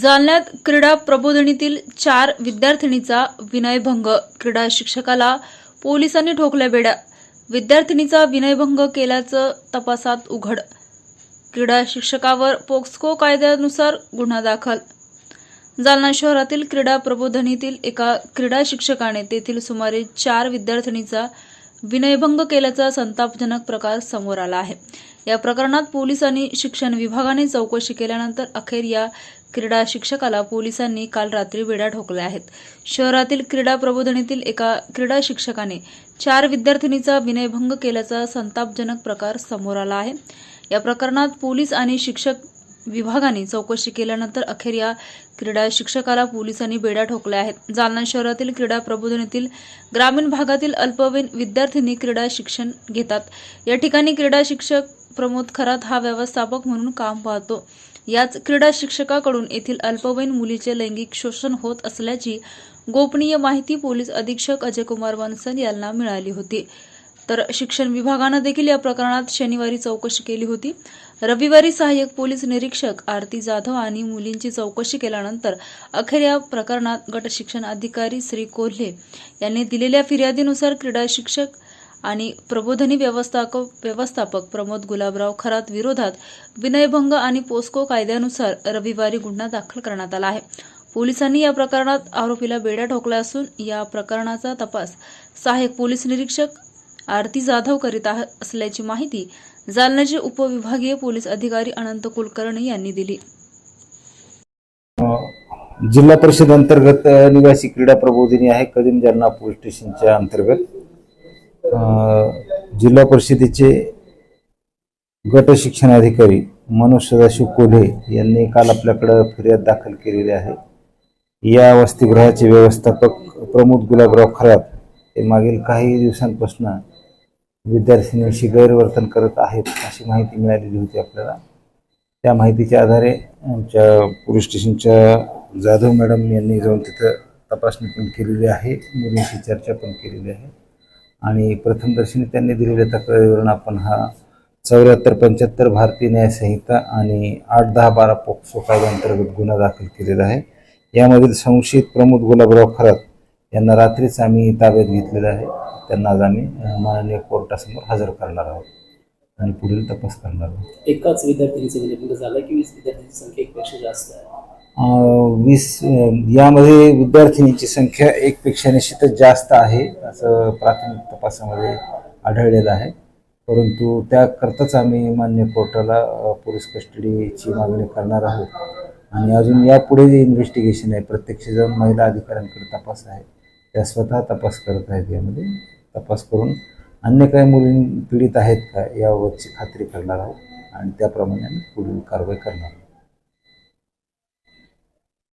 जालन्यात क्रीडा प्रबोधिनीतील चार विद्यार्थिनीचा विनयभंग. क्रीडा शिक्षकाला पोलिसांनी ठोकल्या बेड्या. विद्यार्थिनीचा विनयभंग केल्याचं तपासात उघड. क्रीडा शिक्षकावर पोक्सको कायद्यानुसार गुन्हा दाखल. जालना शहरातील क्रीडा प्रबोधनीतील एका क्रीडा शिक्षकाने तेथील सुमारे चार विद्यार्थिनीचा विनयभंग केल्याचा संतापजनक प्रकार समोर आला आहे. या प्रकरणात पोलिसांनी शिक्षण विभागाने चौकशी केल्यानंतर अखेर या क्रीडा शिक्षकाला पोलिसांनी काल रात्री बेड्या ठोकल्या आहेत. शहरातील क्रीडा प्रबोधनीतील एका क्रीडा शिक्षकाने चार विद्यार्थिनीचा विनयभंग केल्याचा संतापजनक प्रकार समोर आला आहे. या प्रकरणात पोलीस आणि शिक्षक विभागाने चौकशी केल्यानंतर अखेर या क्रीडा शिक्षकाला पोलिसांनी बेड्या ठोकल्या आहेत. जालना शहरातील क्रीडा प्रबोधनीतील ग्रामीण भागातील अल्पवयीन विद्यार्थिनी क्रीडा शिक्षण घेतात. या ठिकाणी क्रीडा शिक्षक प्रमोद खरात हा व्यवस्थापक म्हणून काम पाहतो. याच क्रीडा शिक्षकाकडून येथील अल्पवयीन मुलीचे लैंगिक शोषण होत असल्याची गोपनीय माहिती पोलीस अधीक्षक अजयकुमार वनसन यांना मिळाली होती. तर शिक्षण विभागानं देखील या प्रकरणात शनिवारी चौकशी केली होती. रविवारी सहाय्यक पोलीस निरीक्षक आरती जाधव आणि मुलींची चौकशी केल्यानंतर अखेर या प्रकरणात गट शिक्षण अधिकारी श्री कोल्हे यांनी दिलेल्या फिर्यादीनुसार क्रीडा शिक्षक आणि प्रबोधनी व्यवस्थापक व्यवस्थापक प्रमोद गुलाबराव खरात विरोधात विनयभंग आणि पोस्को कायद्यानुसार रविवारी गुन्हा दाखल करण्यात आला आहे. पोलिसांनी या प्रकरणात आरोपीला बेड्या ठोकल्या असून या प्रकरणाचा तपास सहाय्यक पोलीस निरीक्षक आरती जाधव करीत असल्याची माहिती जालन्याचे उपविभागीय पोलीस अधिकारी अनंत कुलकर्णी यांनी दिली. जिल्हा परिषद अंतर्गत निवासी क्रीडा प्रबोधिनी आहे कदीम जालना पोलीस स्टेशनच्या अंतर्गत. जिल्हा परिषदेचे गट शिक्षणाधिकारी मनोज सदाशिव कोल्हे यांनी काल आपल्याकडं फिर्याद दाखल केलेली आहे. या वसतिगृहाचे व्यवस्थापक प्रमोद गुलाबराव खरात हे मागील काही दिवसांपासून विद्यार्थिनींशी गैरवर्तन करत आहेत अशी माहिती मिळालेली होती आपल्याला. त्या माहितीच्या आधारे आमच्या पोलीस स्टेशनच्या जाधव मॅडम यांनी जाऊन तिथं तपासणी पण केलेली आहे. मुलींशी चर्चा पण केलेली आहे. आणि प्रथमदर्शनी त्यांनी दिलेल्या तक्रारीवरून आपण हा चौऱ्याहत्तर पंच्याहत्तर भारतीय न्यायसंहिता आणि आठ दहा बारा पोक्सो कायद्याअंतर्गत गुन्हा दाखल केलेला आहे. यामधील संशयित प्रमोद गुलाबराव खरात यांना रात्रीच आम्ही ताब्यात घेतलेलं आहे. त्यांना आज आम्ही माननीय कोर्टासमोर हजर करणार आहोत आणि पुढील तपास करणार आहोत. एकाच विद्यार्थ्यांचं म्हणजे झालं की वीस विद्यार्थ्यांची संख्या एकपेक्षा जास्त आहे? वीस यामध्ये विद्यार्थिनींची संख्या एकपेक्षा निश्चितच जास्त आहे असं प्राथमिक तपासामध्ये आढळलेलं आहे. परंतु त्याकरताच आम्ही मान्य कोर्टाला पोलीस कस्टडीची मागणी करणार आहोत. आणि अजून यापुढे जे इन्व्हेस्टिगेशन आहे प्रत्यक्ष जाऊन महिला अधिकाऱ्यांकडे तपास आहे त्या स्वतः तपास करत आहेत यामध्ये. तपास करून अन्य काही मुली पीडित आहेत का यावरची खात्री करणार आहोत. आणि त्याप्रमाणे आम्ही पुढील कारवाई करणार आहोत.